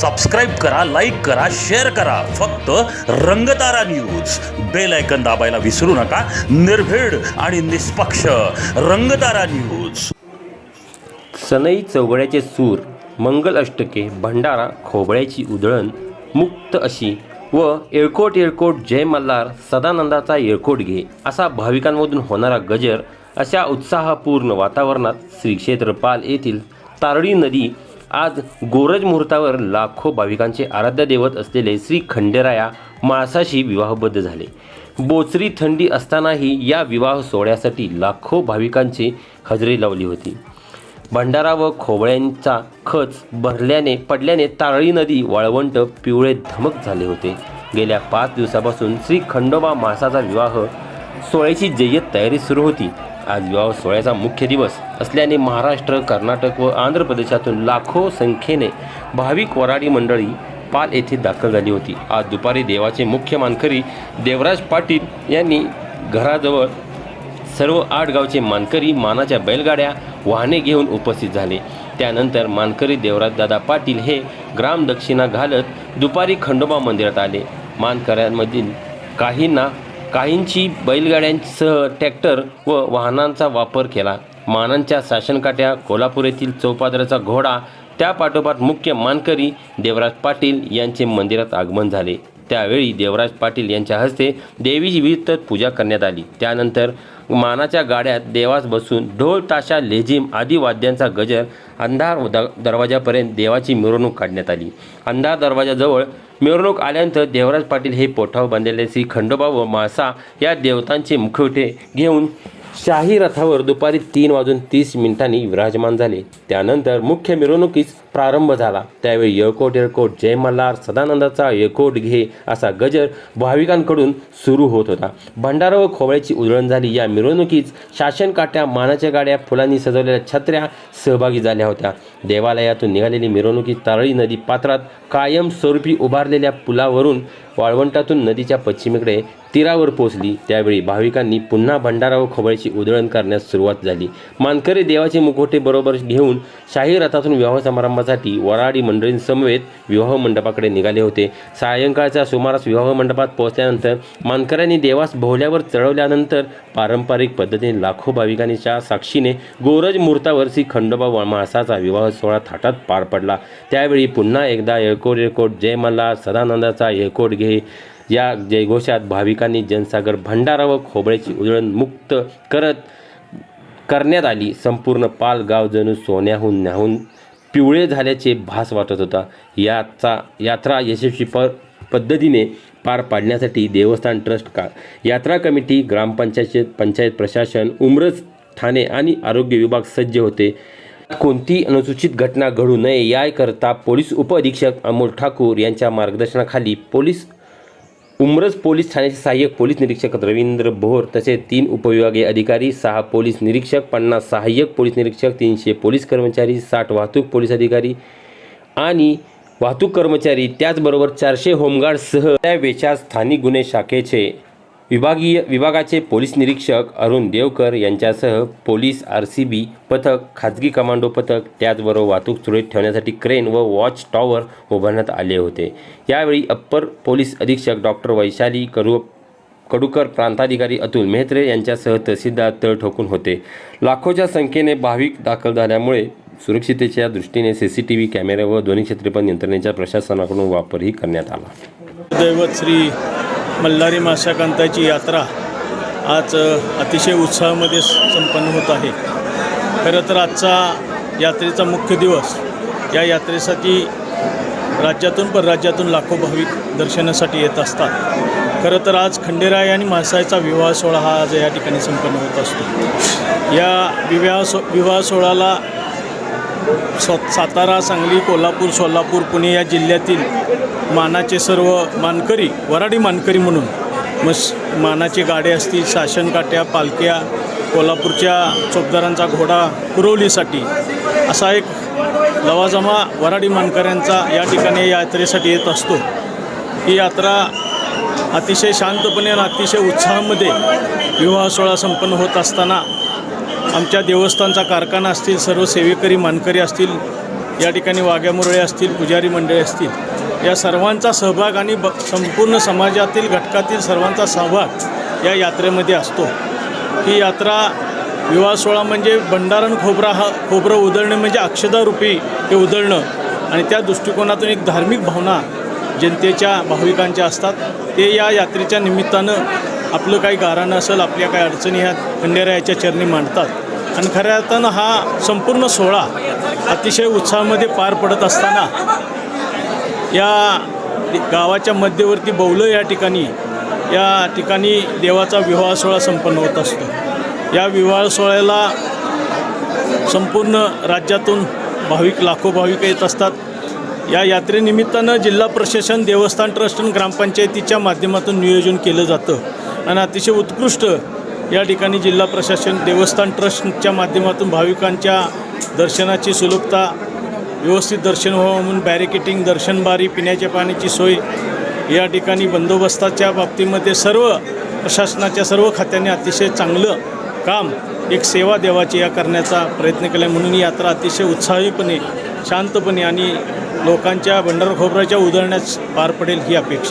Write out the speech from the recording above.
Subscribe करा like करा share करा. फक्त रंगतारा न्यूज बेल ऐकन दाबायला विसरू नका. निर्भीड आणि निष्पक्ष रंगतारा न्यूज सनई चौघड्याचे सूर मंगल अष्टके भंडारा खोबळ्याची उधळण मुक्त अशी व येळकोट येळकोट जय मल्हार सदानंदाचा येळकोट घे असा भाविकांमधून होणारा गजर अशा उत्साहपूर्ण वातावरणात श्री क्षेत्रपाल येथील तारळी नदी आज गोरज मुहूर्तावर लाखो भाविकांचे आराध्य दैवत असलेले श्री खंडेराया माळसाशी विवाहबद्ध झाले. बोचरी थंडी असतानाही या विवाह सोहळ्यासाठी लाखो भाविकांची हजेरी लावली होती. भंडारा व खोबळ्यांचा खच भरल्याने पडल्याने तारळी नदी वाळवंट पिवळे धमक झाले होते. गेल्या पाच दिवसापासून श्री खंडोबा मासाचा विवाह सोहळ्याची जय्यत तयारी सुरू होती. आज विवाह सोहळ्याचा मुख्य दिवस असल्याने महाराष्ट्र कर्नाटक व आंध्र प्रदेशातून लाखो संख्येने भाविक वराडी मंडळी पाल येथे दाखल झाली होती. आज दुपारी देवाचे मुख्य मानकरी देवराज पाटील यांनी घराजवळ सर्व आठ गावचे मानकरी मानाच्या बैलगाड्या वाहने घेऊन उपस्थित झाले. त्यानंतर मानकरी देवराजदादा पाटील हे ग्राम दक्षिणा घालत दुपारी खंडोबा मंदिरात आले. मानकऱ्यांमधील काहींना काहींची बैलगाड्यांसह ट्रॅक्टर व वाहनांचा वापर केला. मानांच्या शासनकाट्या कोल्हापूर येथील चौपादराचा घोडा त्या पाठोपाठ मुख्य मानकरी देवराज पाटील यांचे मंदिरात आगमन झाले. त्यावेळी देवराज पाटील यांच्या हस्ते देवीची विविध पूजा करण्यात आली. त्यानंतर मानाच्या गाड्यात देवास बसून ढोल ताशा लेझिम आदी वाद्यांचा गजर अंधार द दरवाजापर्यंत देवाची मिरवणूक काढण्यात आली. अंधार दरवाजाजवळ मिरवणूक आल्यानंतर देवराज पाटील हे पोठाव बांधलेले श्री खंडोबा व मासा या देवतांचे मुखवटे घेऊन शाही रथावर दुपारी तीन वाजून तीस मिनिटांनी विराजमान झाले. त्यानंतर मुख्य मिरवणुकीस प्रारंभ झाला. त्यावेळी येळकोट येळकोट जय मल्हार सदानंदाचा येळकोट घे असा गजर भाविकांकडून सुरू होत होता. भंडारा व खोबळ्याची उधळण झाली. या मिरवणुकीत शासन काट्या मानाच्या गाड्या फुलांनी सजवलेल्या छत्र्या सहभागी झाल्या होत्या. देवालयातून निघालेली मिरवणुकी तारळी नदी पात्रात कायमस्वरूपी उभारलेल्या पुलावरून वाळवंटातून नदीच्या पश्चिमेकडे तीरावर पोचली त्यावेळी भाविकांनी पुन्हा भंडारा व खोबळ्याची उधळण करण्यास सुरुवात झाली. मानकरी देवाचे मुखोटे बरोबर घेऊन शाही रथातून विवाह समारंभासाठी वराडी मंडळींसमवेत विवाह मंडपाकडे निघाले होते. सायंकाळच्या सुमारास विवाह मंडपात पोहोचल्यानंतर मानकऱ्यांनी देवास भोवल्यावर चढवल्यानंतर पारंपरिक पद्धतीने लाखो भाविकांच्या साक्षीने गोरज मुहूर्तावर श्री खंडोबा व मासाचा विवाह सोहळा थाटात पार पडला. त्यावेळी पुन्हा एकदा येळकोट येळकोट जय मल्हार सदानंदाचा येळकोट घे या जयघोषात भाविकांनी जनसागर भंडारा व खोबळ्याची उजळण मुक्त करत करण्यात आली. संपूर्ण पाल गाव जणू सोन्याहून न्याहून पिवळे झाल्याचे भास वाटत होता. याचा यात्रा यशस्वी प पद्धतीने पार पाडण्यासाठी देवस्थान ट्रस्ट का यात्रा कमिटी ग्रामपंचायत पंचायत प्रशासन उमरज ठाणे आणि आरोग्य विभाग सज्ज होते. कोणती अनुसूचित घटना घडू नये याकरता पोलीस उपअधीक्षक अमोल ठाकूर यांच्या मार्गदर्शनाखाली पोलीस उमरज पोलीस ठाण्याचे सहाय्यक पोलीस निरीक्षक रवींद्र भोर तसेच तीन उपविभागीय अधिकारी सहा पोलीस निरीक्षक पन्नास सहाय्यक पोलीस निरीक्षक तीनशे पोलीस कर्मचारी साठ वाहतूक पोलीस अधिकारी आणि वाहतूक कर्मचारी त्याचबरोबर चारशे होमगार्डसह त्या वेच्या स्थानिक गुन्हे शाखेचे विभागीय विभागाचे पोलीस निरीक्षक अरुण देवकर यांच्यासह पोलीस आर सी बी पथक खाजगी कमांडो पथक त्याचबरोबर वाहतूक सुरळीत ठेवण्यासाठी क्रेन व वॉच टॉवर उभारण्यात आले होते. यावेळी अप्पर पोलीस अधीक्षक डॉक्टर वैशाली करू कडूकर प्रांताधिकारी अतुल मेहत्रे यांच्यासह तहसीलदार तळ ठोकून होते. लाखोच्या संख्येने भाविक दाखल झाल्यामुळे सुरक्षितेच्या दृष्टीने सी सी टी व्ही कॅमेरे व ध्वनी क्षेत्रफळ यंत्रणेच्या प्रशासनाकडून वापरही करण्यात आला. दैवत श्री मल्हारी माशाकांताची यात्रा आज अतिशय उत्साहामध्ये संपन्न होत आहे. खरं तर आजचा यात्रेचा मुख्य दिवस या यात्रेसाठी राज्यातून परराज्यातून लाखो भाविक दर्शनासाठी येत असतात. खरं तर आज खंडेराय आणि म्हासायचा विवाह सोहळा हा आज या ठिकाणी संपन्न होत असतो. या विवाह सो विवाह सोहळ्याला स सातारा सांगली कोल्हापूर सोलापूर पुणे या जिल्ह्यातील मानाचे सर्व मानकरी वराडी मानकरी म्हणून. मस मानाचे गाडे असतील शासनकाट्या पालख्या कोल्हापूरच्या चोपदारांचा घोडा कुरवलीसाठी असा एक लवाजमा वराडी मानकऱ्यांचा या ठिकाणी यात्रेसाठी येत असतो. ही यात्रा अतिशय शांतपणे आणि अतिशय उत्साहामध्ये विवाह सोहळा संपन्न होत असताना आमच्या देवस्थानचा कारखाना असतील सर्व सेवेकरी मानकरी असतील या ठिकाणी वाघ्या मुरळे असतील पुजारी मंडळी असतील या सर्वांचा सहभाग आणि ब संपूर्ण समाजातील घटकातील सर्वांचा सहभाग या यात्रेमध्ये असतो. ही यात्रा विवाह सोहळा म्हणजे भंडारण खोबरा हा खोबरं उधळणे म्हणजे अक्षदारूपी हे उधळणं आणि त्या दृष्टिकोनातून एक धार्मिक भावना जनतेच्या भाविकांच्या असतात. ते या यात्रेच्या निमित्तानं आपलं काही गाराणं असेल आपल्या काही अडचणी ह्या खंडेरायाच्या चरणी मांडतात. आणि खऱ्या अर्थानं हा संपूर्ण सोहळा अतिशय उत्साहामध्ये पार पडत असताना या गावाच्या मध्यवर्ती बौलं या ठिकाणी या ठिकाणी देवाचा विवाह सोहळा संपन्न होत असतो. या विवाह सोहळ्याला संपूर्ण राज्यातून भाविक लाखो भाविक येत असतात. या यात्रेनिमित्तानं जिल्हा प्रशासन देवस्थान ट्रस्ट आणि ग्रामपंचायतीच्या माध्यमातून नियोजन केलं जातं. आणि अतिशय उत्कृष्ट या ठिकाणी जिल्हा प्रशासन देवस्थान ट्रस्टच्या माध्यमातून भाविकांच्या दर्शनाची सुलभता व्यवस्थित दर्शन व्हावं म्हणून बॅरिकेटिंग दर्शनबारी पिण्याच्या पाण्याची सोय या ठिकाणी बंदोबस्ताच्या बाबतीमध्ये सर्व प्रशासनाच्या सर्व खात्यांनी अतिशय चांगलं काम एक सेवा देवाची या करण्याचा प्रयत्न केला म्हणून ही यात्रा अतिशय उत्साहीपणे शांतपणे आणि लोकांच्या भंडार खोबऱ्याच्या उधळण्यास पार पडेल ही अपेक्षा.